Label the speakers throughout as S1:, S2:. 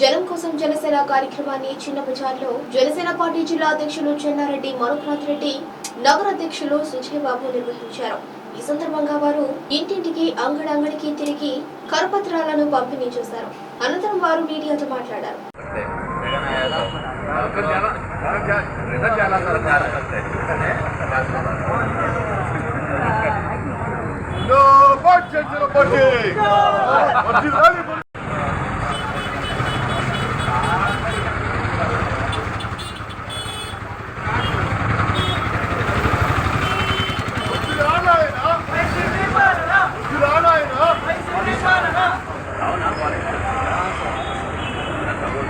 S1: జనం కోసం జనసేన కార్యక్రమాన్ని చిన్న బజార్లో జనసేన పార్టీ జిల్లా అధ్యక్షులు చెన్నారెడ్డి మనుకునాథ్ రెడ్డి నగర అధ్యక్షులు సుజయబాబు నిర్వహించారు ఈ సందర్భంగా వారు ఇంటింటికి అంగడంగడికి తిరిగి కరపత్రాలను పంపిణీ చేశారు అనంతరం వారు మీడియాతో మాట్లాడారు
S2: No,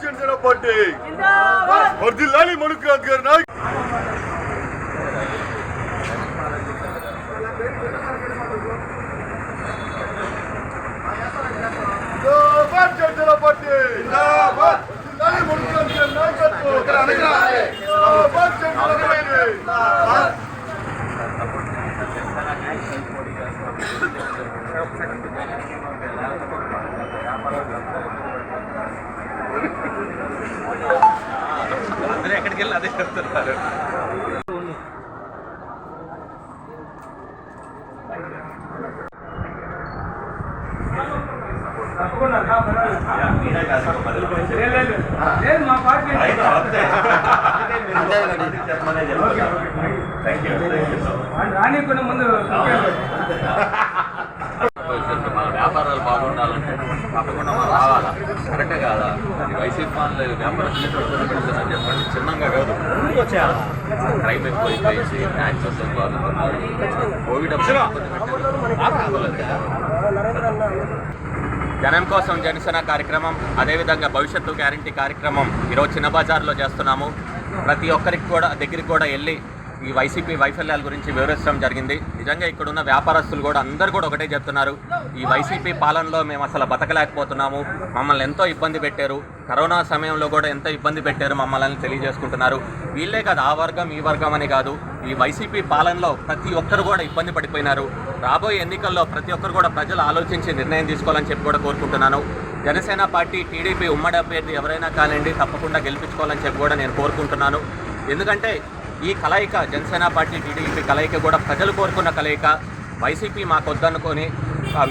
S2: ஐக்கிய ஜனதா பார்ட்டி ஒரு தில்லாலி மனுக்காந்த் Karnaugh Janata party Janata party Janata
S3: party ఎక్కడికి వెళ్ళి అదే చెప్తున్నారు.
S4: లేదు మా పార్టీ రానికుండా ముందు
S3: వ్యాపారాలు బాగుండాలంటే తప్పకుండా మనం రావాలా? కరెక్టే కాదా? వైసీపీ వాళ్ళు వ్యాపారం చేసేటప్పుడు చెప్పండి. చిన్నంగా కాదు. క్రైమ్ ఎక్కువైపోయి ట్యాక్సెస్ కోవిడ్ జనం కోసం జనసేన కార్యక్రమం అదేవిధంగా భవిష్యత్తు గ్యారంటీ కార్యక్రమం ఈరోజు చిన్న బజార్లో చేస్తున్నాము. ప్రతి ఒక్కరికి కూడా దగ్గరికి కూడా వెళ్ళి ఈ వైసీపీ వైఫల్యాల గురించి వివరించడం జరిగింది. నిజంగా ఇక్కడున్న వ్యాపారస్తులు కూడా అందరు కూడా ఒకటే చెప్తున్నారు. ఈ వైసీపీ పాలనలో మేము అసలు బతకలేకపోతున్నాము. మమ్మల్ని ఎంతో ఇబ్బంది పెట్టారు. కరోనా సమయంలో కూడా ఎంతో ఇబ్బంది పెట్టారు మమ్మల్ని తెలియజేసుకుంటున్నారు. వీళ్ళే కాదు ఆ వర్గం ఈ వర్గం అని కాదు. ఈ వైసీపీ పాలనలో ప్రతి ఒక్కరు కూడా ఇబ్బంది పడిపోయినారు. రాబోయే ఎన్నికల్లో ప్రతి ఒక్కరు కూడా ప్రజలు ఆలోచించి నిర్ణయం తీసుకోవాలని చెప్పి కూడా కోరుకుంటున్నాను. జనసేన పార్టీ టీడీపీ ఉమ్మడి అభ్యర్థి ఎవరైనా కానివ్వండి తప్పకుండా గెలిపించుకోవాలని చెప్పి కూడా నేను కోరుకుంటున్నాను. ఎందుకంటే ఈ కలయిక జనసేన పార్టీ టీడీపీ కలయిక కూడా ప్రజలు కోరుకున్న కలయిక. వైసీపీ మాకు వద్దనుకొని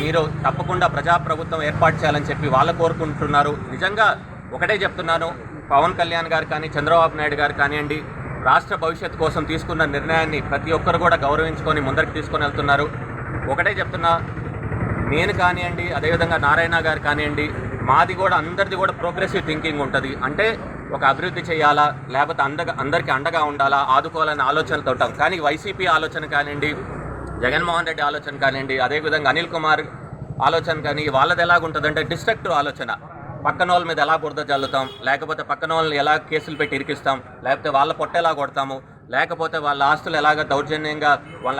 S3: మీరు తప్పకుండా ప్రజాప్రభుత్వం ఏర్పాటు చేయాలని చెప్పి వాళ్ళు కోరుకుంటున్నారు. నిజంగా ఒకటే చెప్తున్నాను పవన్ కళ్యాణ్ గారు కానీ చంద్రబాబు నాయుడు గారు కానివ్వండి రాష్ట్ర భవిష్యత్తు కోసం తీసుకున్న నిర్ణయాన్ని ప్రతి ఒక్కరు కూడా గౌరవించుకొని ముందరికి తీసుకొని వెళ్తున్నారు. ఒకటే చెప్తున్నా నేను కానివ్వండి అదేవిధంగా నారాయణ గారు కానివ్వండి మాది కూడా అందరిది కూడా ప్రోగ్రెసివ్ థింకింగ్ ఉంటుంది. అంటే ఒక అభివృద్ధి చేయాలా? లేకపోతే అందగా అందరికీ అండగా ఉండాలా? ఆదుకోవాలనే ఆలోచనతో ఉంటాం కానీ వైసీపీ ఆలోచన కానివ్వండి జగన్మోహన్ రెడ్డి ఆలోచన కానివ్వండి అదేవిధంగా అనిల్ కుమార్ ఆలోచన కానీ వాళ్ళది ఎలాగుంటుందంటే డిస్ట్రక్టివ్ ఆలోచన. పక్కన వాళ్ళ మీద ఎలా బురద జల్లుతాం? లేకపోతే పక్కన వాళ్ళని ఎలా కేసులు పెట్టి ఇరికిస్తాం? లేకపోతే వాళ్ళ పొట్ట ఎలా కొడతాము? లేకపోతే వాళ్ళ ఆస్తులు ఎలాగ దౌర్జన్యంగా వాళ్ళ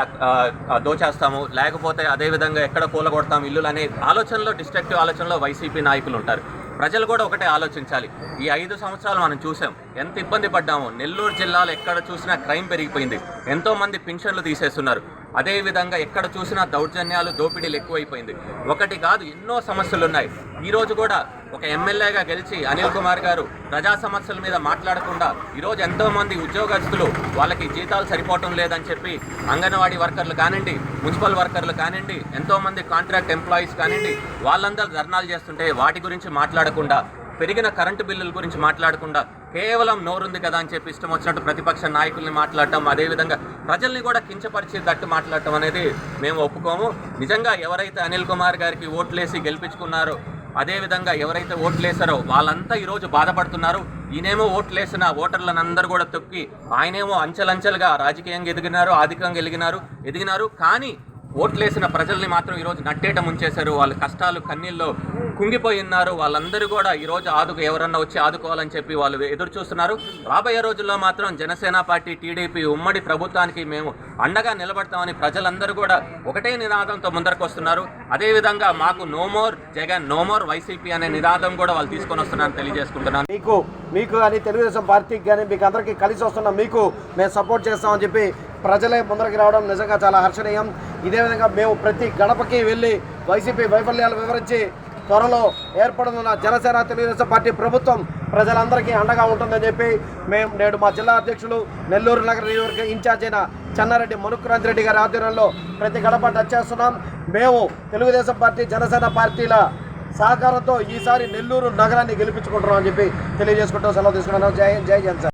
S3: దోచేస్తాము? లేకపోతే అదేవిధంగా ఎక్కడ కూలగొడతాం ఇల్లులు అనే ఆలోచనలో డిస్ట్రక్టివ్ ఆలోచనలో వైసీపీ నాయకులు ఉంటారు. ప్రజలు కూడా ఒకటే ఆలోచించాలి. ఈ ఐదు సంవత్సరాలు మనం చూసాం ఎంత ఇబ్బంది పడ్డామో. నెల్లూరు జిల్లాలో ఎక్కడ చూసినా క్రైమ్ పెరిగిపోయింది. ఎంతో మంది పింఛన్లు తీసేస్తున్నారు. అదేవిధంగా ఎక్కడ చూసినా దౌర్జన్యాలు దోపిడీలు ఎక్కువైపోయింది. ఒకటి కాదు ఎన్నో సమస్యలు ఉన్నాయి ఈ రోజు కూడా ఒక ఎమ్మెల్యేగా గెలిచి అనిల్ కుమార్ గారు ప్రజా సమస్యల మీద మాట్లాడకుండా ఈరోజు ఎంతోమంది ఉద్యోగస్తులు వాళ్ళకి జీతాలు సరిపోవటం లేదని చెప్పి అంగన్వాడీ వర్కర్లు కానివ్వండి మున్సిపల్ వర్కర్లు కానివ్వండి ఎంతోమంది కాంట్రాక్ట్ ఎంప్లాయీస్ కానివ్వండి వాళ్ళందరూ ధర్నాలు చేస్తుంటే వాటి గురించి మాట్లాడకుండా పెరిగిన కరెంటు బిల్లుల గురించి మాట్లాడకుండా కేవలం నోరుంది కదా అని చెప్పి ఇష్టం వచ్చినట్టు ప్రతిపక్ష నాయకుల్ని మాట్లాడటం అదేవిధంగా ప్రజల్ని కూడా కించపరిచేటట్టు మాట్లాడటం అనేది మేము ఒప్పుకోము. నిజంగా ఎవరైతే అనిల్ కుమార్ గారికి ఓట్లేసి గెలిపించుకున్నారో అదేవిధంగా ఎవరైతే ఓట్లేసారో వాళ్ళంతా ఈరోజు బాధపడుతున్నారు. ఈయనేమో ఓట్లేసిన ఓటర్లనందరూ కూడా తొక్కి ఆయనేమో అంచెలంచెలుగా రాజకీయంగా ఎదిగినారు ఆధికంగా ఎదిగినారు ఎదిగినారు. కానీ ఓట్లేసిన ప్రజల్ని మాత్రం ఈరోజు నట్టేట ముంచేశారు. వాళ్ళ కష్టాలు కన్నీళ్ళు కుంగిపోయి ఉన్నారు వాళ్ళందరూ కూడా ఈరోజు ఆదుకు ఎవరన్నా వచ్చి ఆదుకోవాలని చెప్పి వాళ్ళు ఎదురు చూస్తున్నారు. రాబోయే రోజుల్లో మాత్రం జనసేన పార్టీ టీడీపీ ఉమ్మడి ప్రభుత్వానికి మేము అండగా నిలబడతామని ప్రజలందరూ కూడా ఒకటే నినాదంతో ముందరకు వస్తున్నారు అదేవిధంగా మాకు no more Jagan no more YCP అనే నినాదం కూడా వాళ్ళు తీసుకొని వస్తున్నారని తెలియజేసుకుంటున్నాను.
S5: మీకు మీకు కానీ తెలుగుదేశం పార్టీకి కానీ మీకు అందరికీ కలిసి వస్తున్నాం మీకు మేము సపోర్ట్ చేస్తామని చెప్పి ప్రజలే ముందరికి రావడం నిజంగా చాలా హర్షణీయం. ఇదే విధంగా మేము ప్రతి గడపకి వెళ్ళి వైసీపీ వైఫల్యాలు వివరించి త్వరలో ఏర్పడనున్న జనసేన తెలుగుదేశం పార్టీ ప్రభుత్వం ప్రజలందరికీ అండగా ఉంటుందని చెప్పి మేము నేడు మా జిల్లా అధ్యక్షులు నెల్లూరు నగర నియోజకవర్గ ఇన్ఛార్జ్ అయిన చెన్నారెడ్డి మనుక్రాంతి రెడ్డి గారి ఆధ్వర్యంలో ప్రతి గడప టచ్ చేస్తున్నాం. మేము తెలుగుదేశం పార్టీ జనసేన పార్టీల సహకారంతో ఈసారి నెల్లూరు నగరాన్ని గెలిపించుకుంటున్నాం అని చెప్పి తెలియజేసుకుంటూ సెలవు తీసుకున్నాను జై జై జనసేన.